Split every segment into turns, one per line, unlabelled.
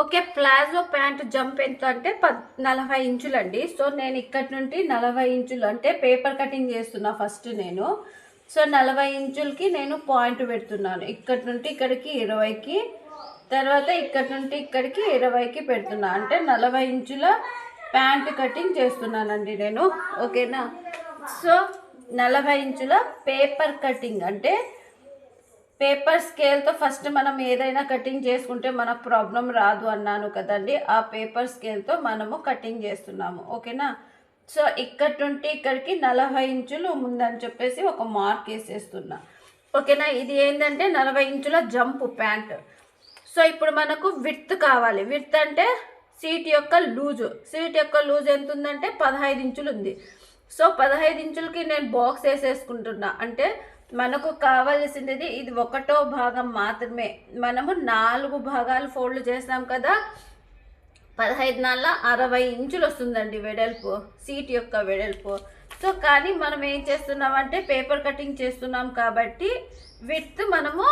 Okay palazzo pant jump ఎంత అంటే పద్ నలభై ఇంచులండి. సో నేను ఇక్కడి నుండి నలభై ఇంచులు అంటే పేపర్ కటింగ్ చేస్తున్నా ఫస్ట్ నేను. సో నలభై ఇంచులకి నేను పాయింట్ పెడుతున్నాను. ఇక్కడి నుండి ఇక్కడికి ఇరవైకి తర్వాత ఇక్కడి నుండి ఇక్కడికి ఇరవైకి పెడుతున్నా. అంటే నలభై ఇంచుల ప్యాంట్ కటింగ్ చేస్తున్నానండి నేను. ఓకేనా? సో నలభై ఇంచుల పేపర్ కటింగ్ అంటే పేపర్ స్కేల్తో ఫస్ట్ మనం ఏదైనా కటింగ్ చేసుకుంటే మనకు ప్రాబ్లం రాదు అన్నాను కదండి. ఆ పేపర్ స్కేల్తో మనము కటింగ్ చేస్తున్నాము. ఓకేనా? సో ఇక్కడి నుండి ఇక్కడికి నలభై ఇంచులు ముందని చెప్పేసి ఒక మార్క్ వేసేస్తున్నా. ఓకేనా? ఇది ఏంటంటే నలభై ఇంచుల జంప్ ప్యాంట్. సో ఇప్పుడు మనకు విత్ కావాలి. విత్ అంటే సీట్ యొక్క లూజు. సీట్ యొక్క లూజ్ ఎంత ఉందంటే పదహైదు ఇంచులు ఉంది. సో పదహైదు ఇంచులకి నేను బాక్స్ వేసేసుకుంటున్నా. అంటే మనకు కావాల్సినది ఇది ఒకటో భాగం మాత్రమే. మనము నాలుగు భాగాలు ఫోల్డ్ చేస్తాం కదా. పదహైదు నాళ్ళ అరవై ఇంచులు వస్తుందండి వెడల్పు సీట్ యొక్క వెడల్పు. సో కానీ మనం ఏం చేస్తున్నామంటే పేపర్ కటింగ్ చేస్తున్నాం కాబట్టి విత్ మనము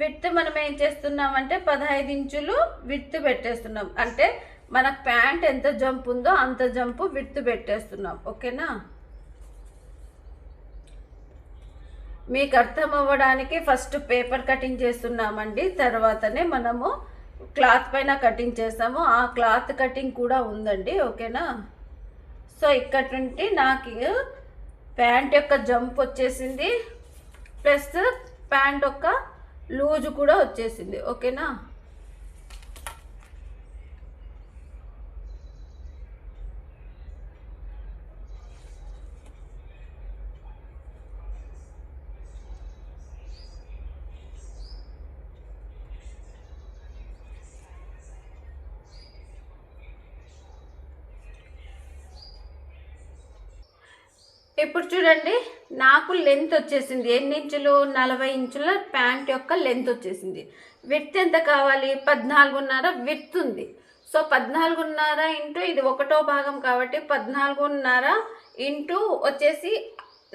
విత్ మనం ఏం చేస్తున్నామంటే పదహైదు ఇంచులు విత్ పెట్టేస్తున్నాం. అంటే మన ప్యాంట్ ఎంత జంప్ ఉందో అంత జంపు విత్ పెట్టేస్తున్నాం. ఓకేనా? మీకు అర్థం అవ్వడానికి ఫస్ట్ పేపర్ కటింగ్ చేస్తున్నామండి. తర్వాతనే మనము క్లాత్ పైన కటింగ్ చేస్తాము. ఆ క్లాత్ కటింగ్ కూడా ఉందండి. ఓకేనా? సో ఇక్కడ నుండి నాకు ప్యాంట్ యొక్క జంప్ వచ్చేసింది. ప్లస్ ప్యాంట్ యొక్క లూజ్ కూడా వచ్చేసింది. ఓకేనా? ఇప్పుడు చూడండి నాకు లెంత్ వచ్చేసింది. ఎన్ని ఇంచులు? నలభై ఇంచుల ప్యాంట్ యొక్క లెంత్ వచ్చేసింది. విత్ ఎంత కావాలి? పద్నాలుగున్నర విత్ ఉంది. సో పద్నాలుగున్నర ఇంటూ ఇది ఒకటో భాగం కాబట్టి పద్నాలుగున్నర ఇంటూ వచ్చేసి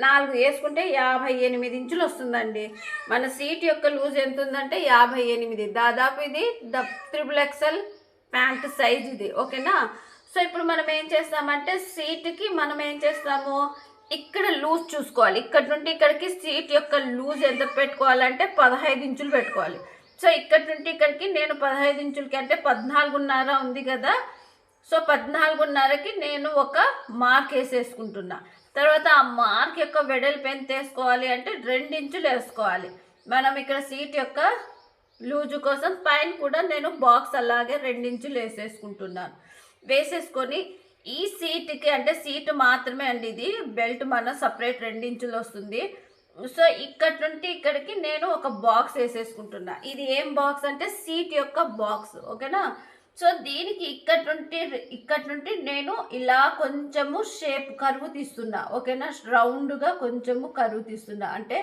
నాలుగు వేసుకుంటే యాభై ఎనిమిది ఇంచులు వస్తుందండి. మన సీట్ యొక్క లూజ్ ఎంత ఉందంటే యాభై ఎనిమిది. దాదాపు ఇది the triple XL pant size ఇది. ఓకేనా సో ఇప్పుడు మనం ఏం చేస్తామంటే సీట్కి మనం ఏం చేస్తాము? ఇక్కడ లూజ్ చూసుకోవాలి. ఇక్కడ నుండి ఇక్కడికి సీట్ యొక్క లూజ్ ఎంత పెట్టుకోవాలంటే పదహైదు ఇంచులు పెట్టుకోవాలి. సో ఇక్కడ నుండి ఇక్కడికి నేను పదహైదు ఇంచులకి అంటే పద్నాలుగున్నర ఉంది కదా. సో పద్నాలుగున్నరకి నేను ఒక మార్క్ వేసేసుకుంటున్నా. తర్వాత ఆ మార్క్ యొక్క వెడల్పు ఎంత వేసుకోవాలి అంటే రెండు ఇంచులు వేసుకోవాలి. మనం ఇక్కడ సీట్ యొక్క లూజు కోసం పైన కూడా నేను బాక్స్ అలాగే రెండించులు వేసేసుకుంటున్నాను. వేసేసుకొని ఈ సీట్కి అంటే సీట్ మాత్రమే అండి ఇది. బెల్ట్ మన సపరేట్ రెండించులు వస్తుంది. సో ఇక్కడ నుండి ఇక్కడికి నేను ఒక బాక్స్ వేసేసుకుంటున్నా. ఇది ఏం బాక్స్ అంటే సీట్ యొక్క బాక్స్ ఓకేనా? సో దీనికి ఇక్కడ నుండి ఇక్కడ నుండి నేను ఇలా కొంచెము షేప్ కరువు తీస్తున్నా ఓకేనా? రౌండ్గా కొంచెము కరువు తీస్తున్నా. అంటే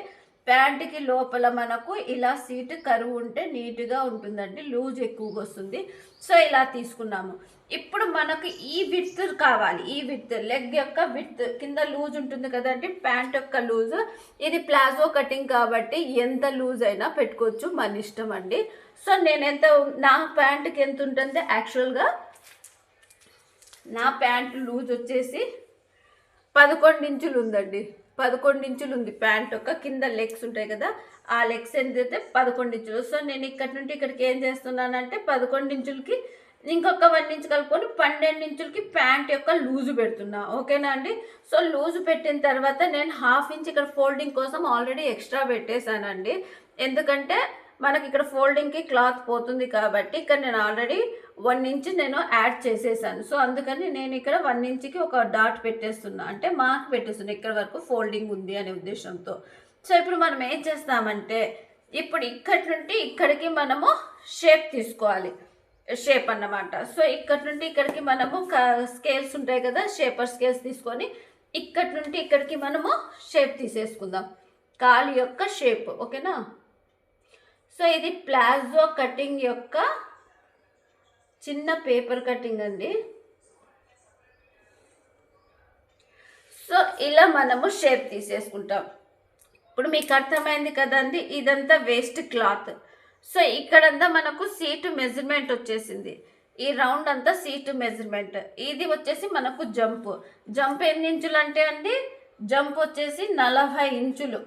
ప్యాంటుకి లోపల మనకు ఇలా సీట్ కరువు ఉంటే నీట్గా ఉంటుందండి. లూజ్ ఎక్కువగా వస్తుంది. సో ఇలా తీసుకున్నాము. ఇప్పుడు మనకు ఈ విత్ కావాలి. ఈ విత్ లెగ్ యొక్క విత్ కింద లూజ్ ఉంటుంది కదండి. ప్యాంట్ యొక్క లూజ్. ఇది ప్లాజో కటింగ్ కాబట్టి ఎంత లూజ్ అయినా పెట్టుకోవచ్చు. మన ఇష్టం అండి. సో నేను ఎంత నా ప్యాంట్కి ఎంత ఉంటుంది? యాక్చువల్గా నా ప్యాంట్ లూజ్ వచ్చేసి పదకొండు ఇంచులు ఉందండి. పదకొండు ఇంచులు ఉంది ప్యాంట్ యొక్క కింద లెగ్స్ ఉంటాయి కదా ఆ లెగ్స్ ఎంత అయితే పదకొండు ఇంచులు. సో నేను ఇక్కడ నుండి ఇక్కడికి ఏం చేస్తున్నానంటే పదకొండు ఇంచులకి ఇంకొక వన్ ఇంచ్ కలుపుకొని పన్నెండు ఇంచులకి ప్యాంట్ యొక్క లూజు పెడుతున్నా. ఓకేనా అండి? సో లూజు పెట్టిన తర్వాత నేను హాఫ్ ఇంచ్ ఇక్కడ ఫోల్డింగ్ కోసం ఆల్రెడీ ఎక్స్ట్రా పెట్టేశానండి. ఎందుకంటే మనకి ఇక్కడ ఫోల్డింగ్కి క్లాత్ పోతుంది కాబట్టి ఇక్కడ నేను ఆల్రెడీ వన్ ఇంచ్ నేను యాడ్ చేసేసాను. సో అందుకని నేను ఇక్కడ వన్ ఇంచ్కి ఒక డాట్ పెట్టేస్తున్నా. అంటే మార్క్ పెట్టేస్తున్నా. ఇక్కడ వరకు ఫోల్డింగ్ ఉంది అనే ఉద్దేశంతో. సో ఇప్పుడు మనం ఏం చేస్తామంటే ఇప్పుడు ఇక్కడి నుండి ఇక్కడికి మనము షేప్ తీసుకోవాలి. షేప్ అన్నమాట. సో ఇక్కడ నుండి ఇక్కడికి మనము స్కేల్స్ ఉంటాయి కదా షేపర్ స్కేల్స్ తీసుకొని ఇక్కడి నుండి ఇక్కడికి మనము షేప్ తీసేసుకుందాం. కాలు యొక్క షేప్ ఓకేనా సో ఇది ప్లాజో కటింగ్ యొక్క చిన్న పేపర్ కటింగ్ అండి. సో ఇలా మనము షేప్ తీసేసుకుంటాం. ఇప్పుడు మీకు అర్థమైంది కదండి ఇదంతా వేస్ట్ క్లాత్. సో ఇక్కడంతా మనకు సీటు మెజర్మెంట్ వచ్చేసింది. ఈ రౌండ్ అంతా సీటు మెజర్మెంట్. ఇది వచ్చేసి మనకు జంప్. జంప్ ఎన్ని ఇంచులు అంటే అండి జంప్ వచ్చేసి నలభై ఇంచులు.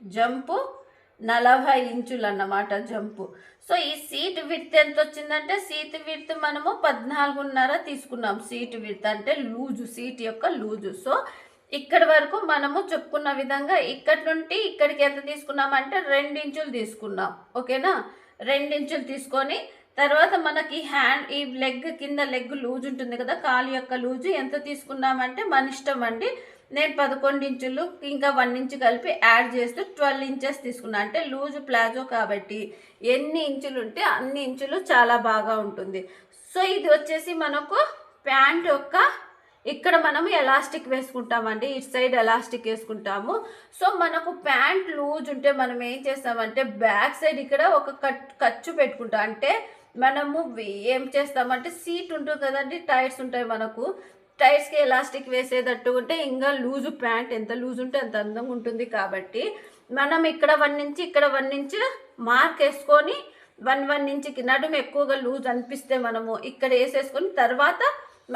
జంపు నలభై ఇంచులు అన్నమాట జంపు. సో ఈ సీట్ విడ్త్ ఎంత వచ్చిందంటే సీట్ విడ్త్ మనము పద్నాలుగున్నర తీసుకున్నాం. సీట్ విడ్త్ అంటే లూజు సీట్ యొక్క లూజు. సో ఇక్కడ వరకు మనము చెప్పుకున్న విధంగా ఇక్కడి నుండి ఇక్కడికి ఎంత తీసుకున్నామంటే రెండించులు తీసుకున్నాం. ఓకేనా? రెండించులు తీసుకొని తర్వాత మనకి హ్యాండ్ ఈ లెగ్ కింద లెగ్ లూజ్ ఉంటుంది కదా కాలు యొక్క లూజు ఎంత తీసుకున్నామంటే మన ఇష్టం అండి నేను పదకొండు ఇంచులు ఇంకా వన్ ఇంచు కలిపి యాడ్ చేస్తూ ట్వెల్వ్ ఇంచెస్ తీసుకున్నాను అంటే లూజ్ ప్లాజో కాబట్టి ఎన్ని ఇంచులు ఉంటే అన్ని ఇంచులు చాలా బాగా ఉంటుంది. సో ఇది వచ్చేసి మనకు ప్యాంట్ యొక్క ఇక్కడ మనము ఎలాస్టిక్ వేసుకుంటామండి. ఇటు సైడ్ ఎలాస్టిక్ వేసుకుంటాము. సో మనకు ప్యాంట్ లూజ్ ఉంటే మనం ఏం చేస్తామంటే బ్యాక్ సైడ్ ఇక్కడ ఒక కట్ ఖర్చు పెట్టుకుంటాం. అంటే మనము ఏం చేస్తామంటే సీట్ ఉంటుంది కదండి టైర్స్ ఉంటాయి మనకు. టైర్స్కి ఎలాస్టిక్ వేసేటట్టు ఉంటే ఇంకా లూజు ప్యాంట్ ఎంత లూజ్ ఉంటే అంత అందంగా ఉంటుంది కాబట్టి మనం ఇక్కడ వన్ నుంచి ఇక్కడ వన్ నుంచి మార్క్ వేసుకొని వన్ వన్ నుంచి నడుము ఎక్కువగా లూజ్ అనిపిస్తే మనము ఇక్కడ వేసేసుకొని తర్వాత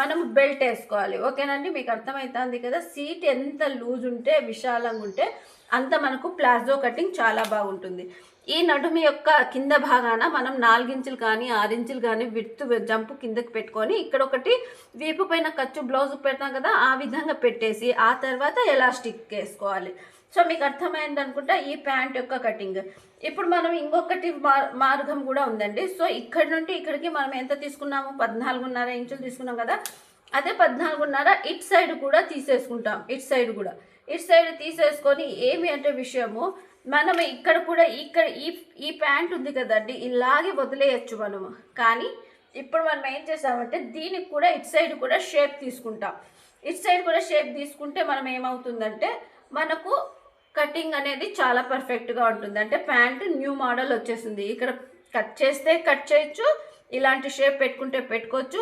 మనం బెల్ట్ వేసుకోవాలి. ఓకేనండి? మీకు అర్థమవుతుంది కదా? సీట్ ఎంత లూజ్ ఉంటే విశాలంగా ఉంటే అంత మనకు ప్లాజో కటింగ్ చాలా బాగుంటుంది. ఈ నడుము యొక్క కింద భాగాన మనం నాలుగించులు కానీ ఆరించులు కానీ విత్ జంప్ కిందకి పెట్టుకొని ఇక్కడ ఒకటి వీపు పైన ఖర్చు బ్లౌజ్ పెడతాం కదా ఆ విధంగా పెట్టేసి ఆ తర్వాత ఎలాస్టిక్ వేసుకోవాలి. సో మీకు అర్థమైంది అనుకుంటా ఈ ప్యాంట్ యొక్క కటింగ్. ఇప్పుడు మనం ఇంకొకటి మార్గం కూడా ఉందండి. సో ఇక్కడ నుండి ఇక్కడికి మనం ఎంత తీసుకున్నాము? పద్నాలుగున్నర ఇంచులు తీసుకున్నాం కదా అదే పద్నాలుగున్నర ఇట్ సైడ్ కూడా తీసేసుకుంటాం. ఇట్ సైడ్ కూడా. ఇట్ సైడ్ తీసేసుకొని ఏమి అంటే విషయము మనం ఇక్కడ కూడా ఇక్కడ ఈ ఈ ప్యాంట్ ఉంది కదండి ఇలాగే వదిలేయచ్చు మనము. కానీ ఇప్పుడు మనం ఏం చేసామంటే దీనికి కూడా ఇట్ సైడ్ కూడా షేప్ తీసుకుంటాం. ఇట్ సైడ్ కూడా షేప్ తీసుకుంటే మనం ఏమవుతుందంటే మనకు కటింగ్ అనేది చాలా పర్ఫెక్ట్గా ఉంటుంది. అంటే ప్యాంట్ న్యూ మోడల్ వచ్చేసింది. ఇక్కడ కట్ చేస్తే కట్ చేయొచ్చు ఇలాంటి షేప్ పెట్టుకుంటే పెట్టుకోవచ్చు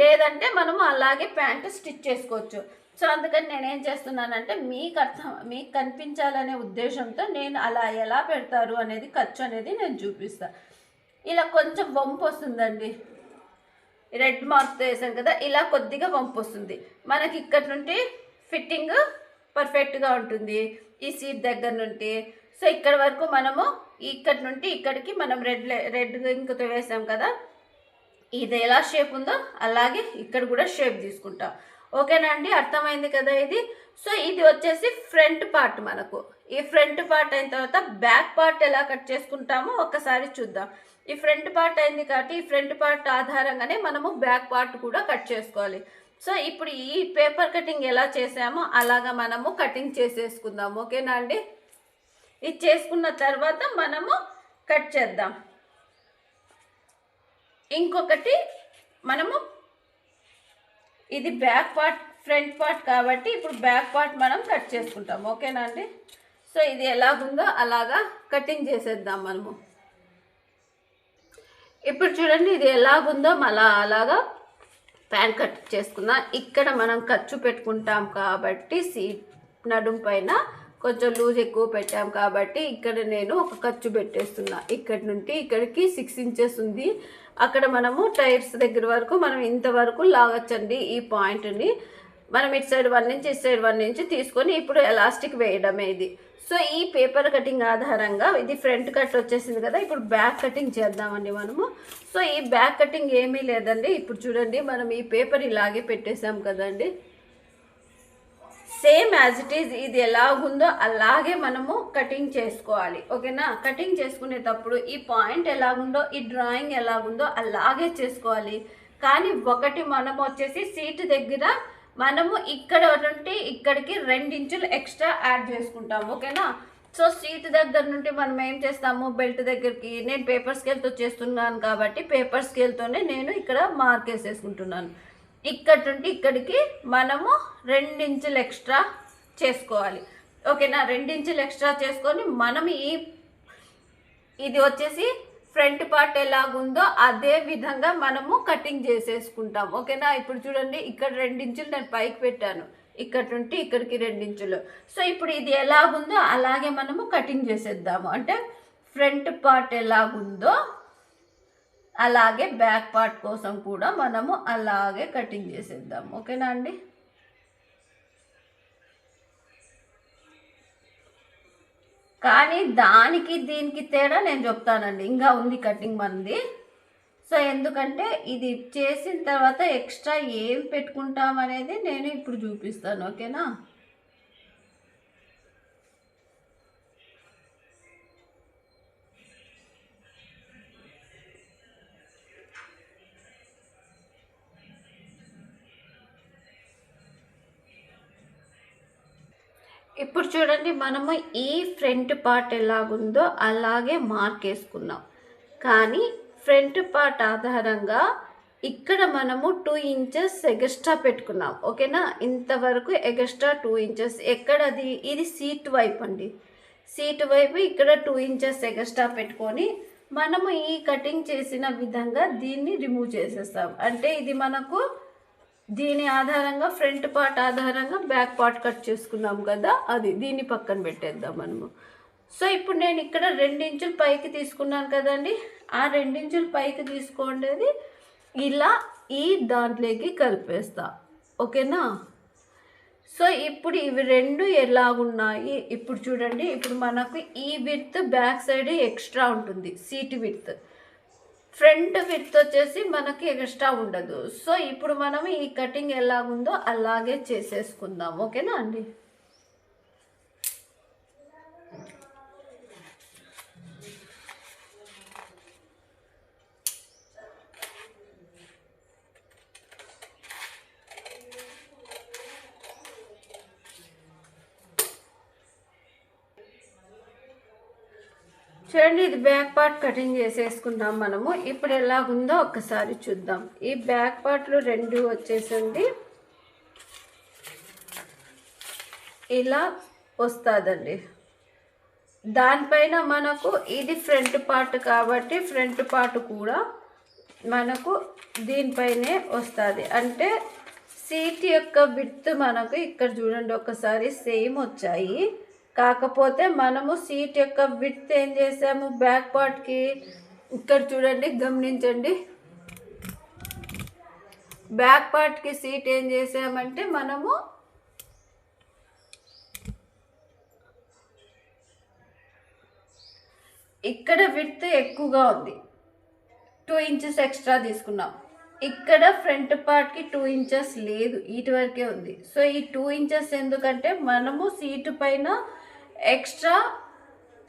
లేదంటే మనము అలాగే ప్యాంటు స్టిచ్ చేసుకోవచ్చు. సో అందుకని నేను ఏం చేస్తున్నానంటే మీకు అర్థం మీకు కనిపించాలనే ఉద్దేశంతో నేను అలా ఎలా పెడతారు అనేది ఖర్చు అనేది నేను చూపిస్తాను ఇలా కొంచెం వంపు వస్తుందండి. రెడ్ మార్క్ వేసాను కదా ఇలా కొద్దిగా వంపు వస్తుంది. మనకి ఇక్కడ నుండి ఫిట్టింగ్ పర్ఫెక్ట్గా ఉంటుంది. ఈ సీట్ దగ్గర నుండి. సో ఇక్కడ వరకు మనము ఇక్కడ నుండి ఇక్కడికి మనం రెడ్ రెడ్ ఇంకతో వేసాం కదా. ఇది ఎలా షేప్ ఉందో అలాగే ఇక్కడ కూడా షేప్ తీసుకుంటాం. ఓకేనా అండి? అర్థమైంది కదా ఇది? సో ఇది వచ్చేసి ఫ్రంట్ పార్ట్ మనకు. ఈ ఫ్రంట్ పార్ట్ అయిన తర్వాత బ్యాక్ పార్ట్ ఎలా కట్ చేసుకుంటామో ఒక్కసారి చూద్దాం. ఈ ఫ్రంట్ పార్ట్ అయింది కాబట్టి ఈ ఫ్రంట్ పార్ట్ ఆధారంగానే మనము బ్యాక్ పార్ట్ కూడా కట్ చేసుకోవాలి. సో ఇప్పుడు ఈ పేపర్ కటింగ్ ఎలా చేసామో అలాగా మనము కటింగ్ చేసేసుకుందాం. ఓకేనా అండి? ఇది చేసుకున్న తర్వాత మనము కట్ చేద్దాం. ఇంకొకటి మనము ఇది బ్యాక్ పార్ట్ ఫ్రంట్ పార్ట్ కాబట్టి ఇప్పుడు బ్యాక్ పార్ట్ మనం కట్ చేసుకుంటాం. ఓకేనా అండి? సో ఇది ఎలాగుందో అలాగా కటింగ్ చేసేద్దాం మనము. ఇప్పుడు చూడండి ఇది ఎలాగుందో మళ్ళా అలాగా ప్యాన్ కట్ చేసుకుందాం. ఇక్కడ మనం ఖర్చు పెట్టుకుంటాం కాబట్టి సీట్ నడుం పైన కొంచెం లూజ్ ఎక్కువ పెట్టాం కాబట్టి ఇక్కడ నేను ఒక ఖర్చు పెట్టేస్తున్నా. ఇక్కడ నుండి ఇక్కడికి సిక్స్ ఇంచెస్ ఉంది. అక్కడ మనము టైర్స్ దగ్గర వరకు మనం ఇంతవరకు లాగచ్చండి ఈ పాయింట్ని మనం ఇటు సైడ్ వన్ నుంచి ఇటు సైడ్ వన్ నుంచి తీసుకొని ఇప్పుడు ఎలాస్టిక్ వేయడమే ఇది. సో ఈ పేపర్ కటింగ్ ఆధారంగా ఇది ఫ్రంట్ కట్ వచ్చేసింది కదా ఇప్పుడు బ్యాక్ కటింగ్ చేద్దామండి మనము. సో ఈ బ్యాక్ కటింగ్ ఏమీ లేదండి. ఇప్పుడు చూడండి మనం ఈ పేపర్ ఇలాగే పెట్టేసాం కదండి. యాజ్ ఇట్ ఈజ్ ఇది ఎలాగుందో అలాగే మనము కటింగ్ చేసుకోవాలి. ఓకేనా? కటింగ్ చేసుకునేటప్పుడు ఈ పాయింట్ ఎలాగుందో ఈ డ్రాయింగ్ ఎలాగుందో అలాగే చేసుకోవాలి. కానీ ఒకటి మనం వచ్చేసి సీట్ దగ్గర మనము ఇక్కడ నుండి ఇక్కడికి రెండించులు ఎక్స్ట్రా యాడ్ చేసుకుంటాం ఓకేనా? సో సీట్ దగ్గర నుండి మనం ఏం చేస్తాము? బెల్ట్ దగ్గరికి. నేను పేపర్ స్కేల్తో చేస్తున్నాను కాబట్టి పేపర్ స్కేల్తోనే నేను ఇక్కడ మార్క్ వేసేసుకుంటున్నాను. ఇక్కడ నుండి ఇక్కడికి మనము రెండించులు ఎక్స్ట్రా చేసుకోవాలి. ఓకేనా? రెండించులు ఎక్స్ట్రా చేసుకొని మనం ఈ ఇది వచ్చేసి ఫ్రంట్ పార్ట్ ఎలాగుందో అదే విధంగా మనము కటింగ్ చేసేసుకుంటాం. ఓకేనా? ఇప్పుడు చూడండి ఇక్కడ రెండించులు నేను పైకి పెట్టాను. ఇక్కడ నుండి ఇక్కడికి రెండించులు. సో ఇప్పుడు ఇది ఎలాగుందో అలాగే మనము కటింగ్ చేసేద్దాము. అంటే ఫ్రంట్ పార్ట్ ఎలాగుందో అలాగే బ్యాక్ పార్ట్ కోసం కూడా మనము అలాగే కటింగ్ చేసేద్దాం ఓకేనా అండి? కానీ దానికి దీనికి తేడా నేను చెప్తానండి. ఇంకా ఉంది కటింగ్ మనది. సో ఎందుకంటే ఇది చేసిన తర్వాత ఎక్స్ట్రా ఏం పెట్టుకుంటాం అనేది నేను ఇప్పుడు చూపిస్తాను. ఓకేనా? చూడండి మనము ఈ ఫ్రంట్ పార్ట్ ఎలాగుందో అలాగే మార్క్ వేసుకున్నాం కానీ ఫ్రంట్ పార్ట్ ఆధారంగా ఇక్కడ మనము టూ ఇంచెస్ ఎగస్ట్రా పెట్టుకున్నాం. ఓకేనా? ఇంతవరకు ఎగస్ట్రా టూ ఇంచెస్ ఎక్కడది? ఇది సీట్ వైపు అండి. సీట్ వైపు ఇక్కడ టూ ఇంచెస్ ఎగస్ట్రా పెట్టుకొని మనము ఈ కటింగ్ చేసిన విధంగా దీన్ని రిమూవ్ చేసేస్తాం. అంటే ఇది మనకు దీని ఆధారంగా ఫ్రంట్ పార్ట్ ఆధారంగా బ్యాక్ పార్ట్ కట్ చేసుకున్నాం కదా అది దీన్ని పక్కన పెట్టేద్దాం మనము. సో ఇప్పుడు నేను ఇక్కడ రెండించులు పైకి తీసుకున్నాను కదండి. ఆ రెండించులు పైకి తీసుకోండేది ఇలా ఈ దాంట్లోకి కలిపేస్తా. ఓకేనా? సో ఇప్పుడు ఇవి రెండు ఎలాగున్నాయి? ఇప్పుడు చూడండి ఇప్పుడు మనకు ఈ విత్ బ్యాక్ సైడ్ ఎక్స్ట్రా ఉంటుంది సీట్ విత్ ఫ్రంట్ విత్ వచ్చేసి మనకి ఎక్స్ట్రా ఉండదు. సో ఇప్పుడు మనం ఈ కటింగ్ ఎలాగుందో అలాగే చేసేసుకుందాం. ఓకేనా అండి? చూడండి ఇది బ్యాక్ పార్ట్ కటింగ్ చేసేసుకుందాం మనము. ఇప్పుడు ఎలాగుందో ఒక్కసారి చూద్దాం. ఈ బ్యాక్ పార్ట్లు రెండు వచ్చేసండి. ఇలా వస్తుందండి. దానిపైన మనకు ఇది ఫ్రంట్ పార్ట్ కాబట్టి ఫ్రంట్ పార్ట్ కూడా మనకు దీనిపైనే వస్తుంది. అంటే సీట్ యొక్క విత్ మనకు ఇక్కడ చూడండి ఒకసారి సేమ్ వచ్చాయి. కాకపోతే మనము సీట్ యొక్క విత్ ఏం చేసాము? బ్యాక్ పార్ట్కి ఇక్కడ చూడండి గమనించండి. బ్యాక్ పార్ట్కి సీట్ ఏం చేసామంటే మనము ఇక్కడ విత్ ఎక్కువగా ఉంది. టూ ఇంచెస్ ఎక్స్ట్రా తీసుకున్నాం. ఇక్కడ ఫ్రంట్ పార్ట్కి టూ ఇంచెస్ లేదు ఇటు వరకే ఉంది. సో ఈ టూ ఇంచెస్ ఎందుకంటే మనము సీటు పైన ఎక్స్ట్రా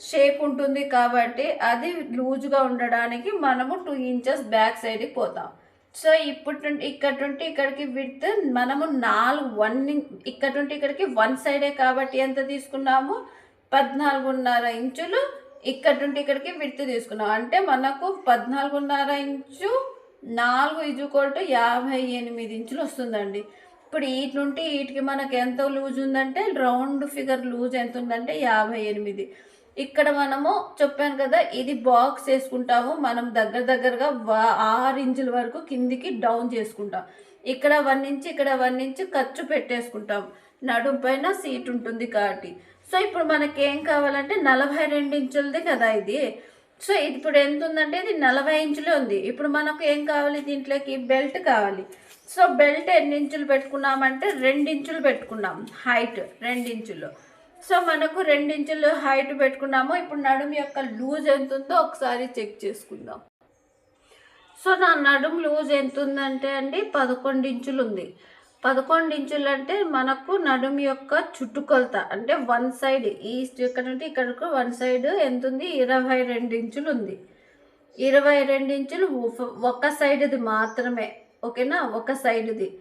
షేప్ ఉంటుంది కాబట్టి అది లూజ్గా ఉండడానికి మనము టూ ఇంచెస్ బ్యాక్ సైడ్కి పోతాం. సో ఇప్పుడు ఇక్కడ నుండి ఇక్కడికి విత్ మనము నాలుగు వన్ ఇక్కడ నుండి ఇక్కడికి వన్ సైడే కాబట్టి ఎంత తీసుకున్నాము? పద్నాలుగున్నర ఇంచులు ఇక్కడ నుండి ఇక్కడికి విత్ తీసుకున్నాం. అంటే మనకు పద్నాలుగున్నర ఇంచు నాలుగు ఇజుకోటు యాభై ఎనిమిది ఇంచులు వస్తుందండి. ఇప్పుడు వీటి నుండి వీటికి మనకు ఎంత లూజ్ ఉందంటే రౌండ్ ఫిగర్ లూజ్ ఎంత ఉందంటే యాభై ఎనిమిది. ఇక్కడ మనము చెప్పాను కదా ఇది బాక్స్ వేసుకుంటాము మనం దగ్గర దగ్గరగా ఆరు ఇంచుల వరకు కిందికి డౌన్ చేసుకుంటాం. ఇక్కడ వన్ ఇంచ్ ఇక్కడ వన్ ఇంచ్ ఖర్చు పెట్టేసుకుంటాం. నడుము పైన సీట్ ఉంటుంది కాబట్టి. సో ఇప్పుడు మనకి ఏం కావాలంటే నలభై రెండు ఇంచులది కదా ఇది. సో ఇది ఇప్పుడు ఎంత ఉందంటే ఇది నలభై ఇంచులే ఉంది. ఇప్పుడు మనకు ఏం కావాలి? దీంట్లోకి బెల్ట్ కావాలి. సో బెల్ట్ ఎన్ని ఇంచులు పెట్టుకున్నామంటే రెండు ఇంచులు పెట్టుకున్నాం. హైట్ రెండు ఇంచులు. సో మనకు రెండు ఇంచులు హైట్ పెట్టుకున్నాము. ఇప్పుడు నడుము యొక్క లూజ్ ఎంత ఉందో ఒకసారి చెక్ చేసుకుందాం. సో నా నడుము లూజ్ ఎంత ఉందంటే అండి పదకొండు ఇంచులు ఉంది. పదకొండు ఇంచులు అంటే మనకు నడుము యొక్క చుట్టుకొలత అంటే వన్ సైడ్ ఈ ఇక్కడ నుండి ఇక్కడకు వన్ సైడ్ ఎంత ఉంది ఇరవై రెండు ఇంచులు ఉంది. ఇరవై రెండు ఇంచులు ఒక- సైడ్ది మాత్రమే ఓకేనా? ఒక సైడ్ది.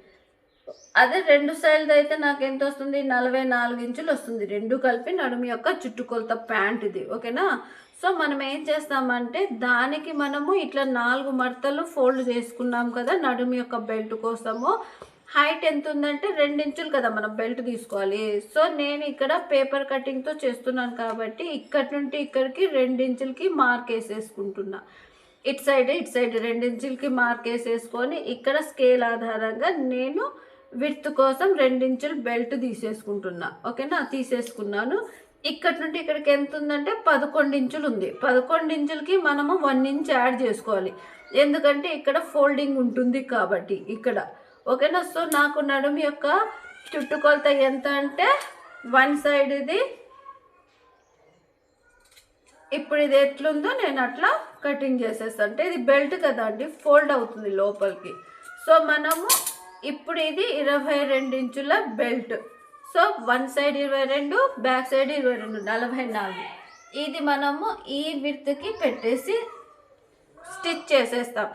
అదే రెండు సైడ్ది అయితే నాకు ఎంత వస్తుంది? నలభై నాలుగు ఇంచులు వస్తుంది. రెండు కలిపి నడుము యొక్క చుట్టుకొలత ప్యాంట్ది ఓకేనా? సో మనం ఏం చేస్తామంటే దానికి మనము ఇట్లా నాలుగు మడతలు ఫోల్డ్ చేసుకున్నాం కదా నడుము యొక్క బెల్ట్ కోసము. హైట్ ఎంత ఉందంటే రెండు ఇంచులు కదా మనం బెల్ట్ తీసుకోవాలి. సో నేను ఇక్కడ పేపర్ కటింగ్తో చేస్తున్నాను కాబట్టి ఇక్కడ నుండి ఇక్కడికి రెండు ఇంచులకి మార్క్ వేసేసుకుంటున్నా. ఇటు సైడ్ ఇటు సైడ్ రెండు ఇంచులకి మార్క్ వేసేసుకొని ఇక్కడ స్కేల్ ఆధారంగా నేను విడ్త్ కోసం రెండించులు బెల్ట్ తీసేసుకుంటున్నా. ఓకేనా? తీసేసుకున్నాను. ఇక్కడ నుండి ఇక్కడికి ఎంత ఉందంటే పదకొండు ఇంచులు ఉంది. పదకొండు ఇంచులకి మనము వన్ ఇంచ్ యాడ్ చేసుకోవాలి. ఎందుకంటే ఇక్కడ ఫోల్డింగ్ ఉంటుంది కాబట్టి ఇక్కడ. ఓకేనా? సో నాకు నడుము యొక్క చుట్టుకొలత ఎంత అంటే వన్ సైడ్ ఇది. ఇప్పుడు ఇది ఎట్లుందో నేను అట్లా కటింగ్ చేసేస్తాను అంటే ఇది బెల్ట్ కదా అండి ఫోల్డ్ అవుతుంది లోపలికి. సో మనము ఇప్పుడు ఇది ఇరవై రెండు ఇంచుల బెల్ట్. సో వన్ సైడ్ ఇరవై రెండు బ్యాక్ సైడ్ ఇరవై రెండు నలభై నాలుగు. ఇది మనము ఈ విర్త్కి పెట్టేసి స్టిచ్ చేసేస్తాం.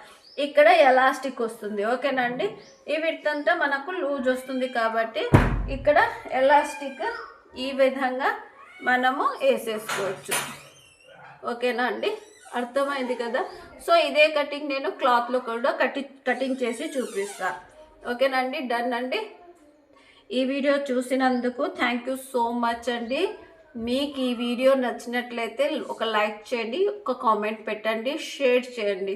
ఇక్కడ ఎలాస్టిక్ వస్తుంది ఓకేనండి? ఈ విడ్త్ అంతా మనకు లూజ్ వస్తుంది కాబట్టి ఇక్కడ ఎలాస్టిక్ ఈ విధంగా మనము వేసేసుకోవచ్చు. ఓకేనా అండి అర్థమైంది కదా? సో ఇదే కటింగ్ నేను క్లాత్లో కూడా కటి కటింగ్ చేసి చూపిస్తా. ఓకేనండి? డన్ అండి? ఈ వీడియో చూసినందుకు థ్యాంక్ యూ సో మచ్ అండి. మీకు ఈ వీడియో నచ్చినట్లయితే ఒక లైక్ చేయండి ఒక కామెంట్ పెట్టండి షేర్ చేయండి.